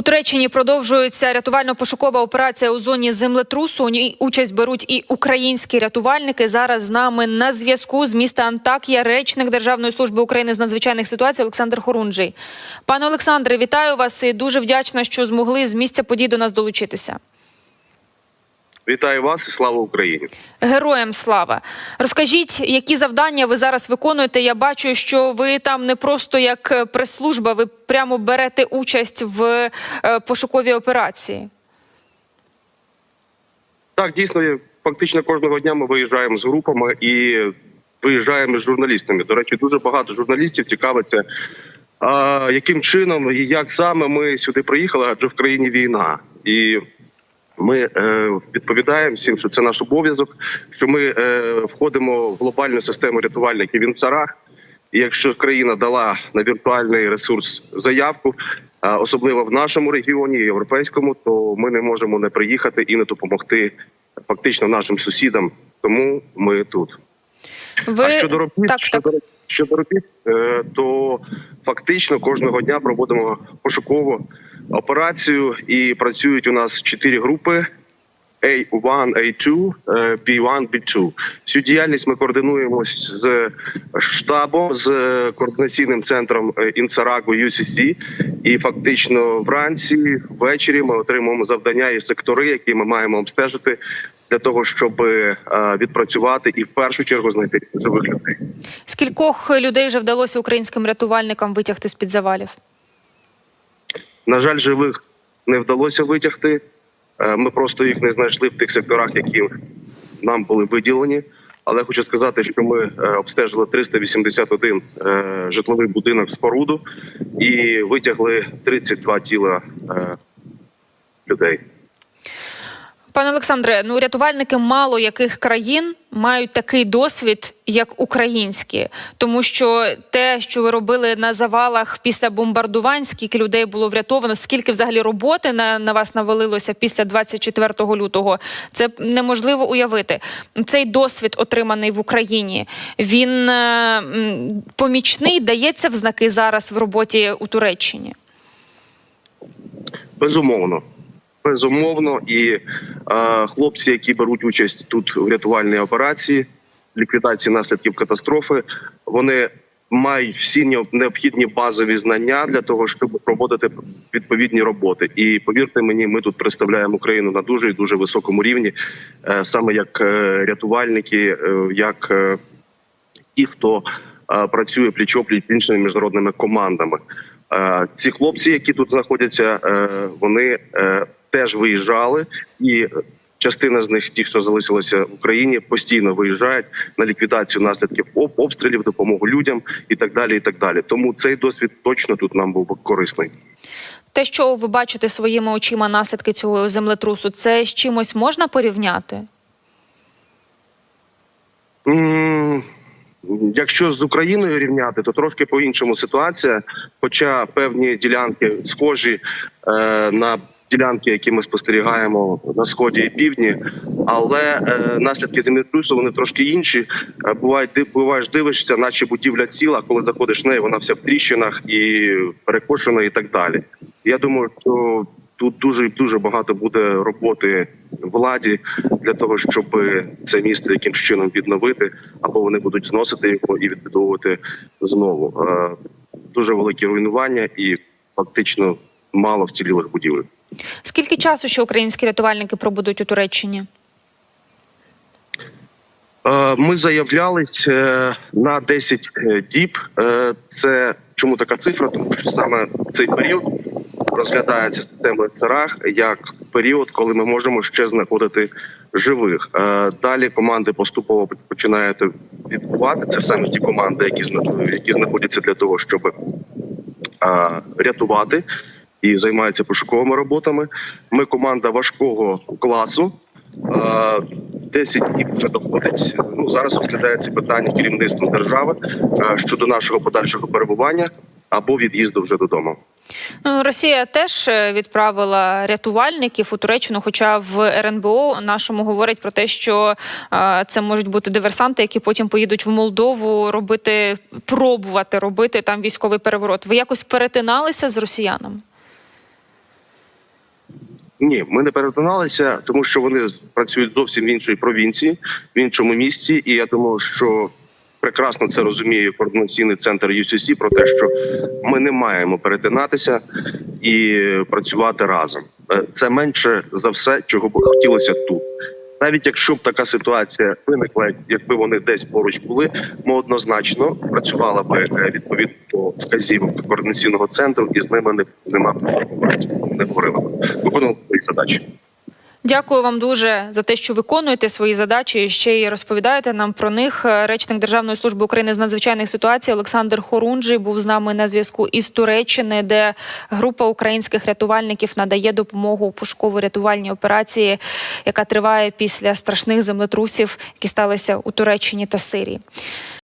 У Туреччині продовжується рятувально-пошукова операція у зоні землетрусу. У ній участь беруть і українські рятувальники. Зараз з нами на зв'язку з міста Антакія речник Державної служби України з надзвичайних ситуацій Олександр Хорунжий. Пане Олександре, вітаю вас і дуже вдячна, що змогли з місця подій до нас долучитися. Вітаю вас і слава Україні. Героям слава! Розкажіть, які завдання ви зараз виконуєте? Я бачу, що ви там не просто як е, прес-служба, ви прямо берете участь в е, пошуковій операції. Так, дійсно, фактично кожного дня ми виїжджаємо з групами і виїжджаємо з журналістами. До речі, дуже багато журналістів цікавиться, яким чином і як саме ми сюди приїхали, адже в країні війна. І ми е, відповідаємо всім, що це наш обов'язок, що ми е, входимо в глобальну систему рятувальників в інцарах. І якщо країна дала на віртуальний ресурс заявку, особливо в нашому регіоні, європейському, то ми не можемо не приїхати і не допомогти фактично нашим сусідам. Тому ми тут. Ви А щодо робіт, так, щодо, так. щодо робіт, е, то фактично кожного дня проводимо пошукову операцію, і працюють у нас чотири групи. A1, A2, е, B1, B2. Всю діяльність ми координуємо з штабом, з координаційним центром е, Інсарагу UCC. І фактично вранці, ввечері ми отримуємо завдання і сектори, які ми маємо обстежити для того, щоб е, відпрацювати і в першу чергу знайти живих людей. Скількох людей вже вдалося українським рятувальникам витягти з під завалів? На жаль, живих не вдалося витягти. Е, Ми просто їх не знайшли в тих секторах, які нам були виділені. Але хочу сказати, що ми е, обстежили 381 е, житловий будинок споруду і витягли 32 тіла людей. Пане Олександре, ну рятувальники мало яких країн мають такий досвід, як українські, тому що те, що ви робили на завалах після бомбардувань, скільки людей було врятовано, скільки взагалі роботи на, на вас навалилося після 24 лютого, це неможливо уявити. Цей досвід, отриманий в Україні, він е, помічний дається в знаки зараз в роботі у Туреччині. Безумовно. Безумовно, і е, хлопці, які беруть участь тут в рятувальній операції, ліквідації наслідків катастрофи, вони мають всі необхідні базові знання для того, щоб проводити відповідні роботи. І повірте мені, ми тут представляємо Україну на дуже і дуже високому рівні, е, саме як е, рятувальники, е, як е, ті, хто е, працює пліч-опліч іншими міжнародними командами. Е, Ці хлопці, які тут знаходяться, е, вони е, теж виїжджали, і частина з них, ті, хто залишилися в Україні, постійно виїжджають на ліквідацію наслідків обстрілів, допомогу людям і так далі. І так далі. Тому цей досвід точно тут нам був корисний. Те, що ви бачите своїми очима наслідки цього землетрусу, це з чимось можна порівняти? Якщо з Україною рівняти, то трошки по іншому ситуація. Хоча певні ділянки схожі е, на ділянки, які ми спостерігаємо на сході і півдні, але е, наслідки землетрусу вони трошки інші. Е, бувають буваєш, дивишся, наче будівля ціла, коли заходиш в неї, вона вся в тріщинах і перекошена, і так далі. Я думаю, що тут дуже дуже багато буде роботи владі для того, щоб це місто якимсь чином відновити, або вони будуть зносити його і відбудовувати знову. Е, Дуже великі руйнування і фактично мало вцілілих будівель. Скільки часу ще українські рятувальники пробудуть у Туреччині? Е, Ми заявлялись е, на 10 діб. Е, Це чому така цифра? Тому що саме цей період розглядається системою ЦРАГ як період, коли ми можемо ще знаходити живих. Далі команди поступово починають відбувати. Це саме ті команди, які зна- які знаходяться для того, щоб рятувати і займаються пошуковими роботами. Ми команда важкого класу. Е, 10 днів вже доходить. Ну зараз розглядається питання керівництвом держави щодо нашого подальшого перебування або від'їзду вже додому. Ну, Росія теж е, відправила рятувальників у Туреччину, хоча в РНБО нашому говорять про те, що е, це можуть бути диверсанти, які потім поїдуть в Молдову робити, пробувати робити там військовий переворот. Ви якось перетиналися з росіянами? Ні, ми не перетиналися, тому що вони працюють зовсім в іншій провінції, в іншому місті. І я думаю, що прекрасно це розуміє координаційний центр UCC про те, що ми не маємо перетинатися і працювати разом. Е, Це менше за все, чого б хотілося тут. Навіть якщо б така ситуація виникла, якби вони десь поруч були, ми однозначно працювала б е, відповідно вказівок координаційного центру, і з ними не нема говорити. Не говорили виконували свої задачі. Дякую вам дуже за те, що виконуєте свої задачі. Ще й розповідаєте нам про них. Е, Речник Державної служби України з надзвичайних ситуацій Олександр Хорунжий був з нами на зв'язку із Туреччини, де група українських рятувальників надає допомогу у пошуково-рятувальній операції, яка триває після страшних землетрусів, які сталися у Туреччині та Сирії.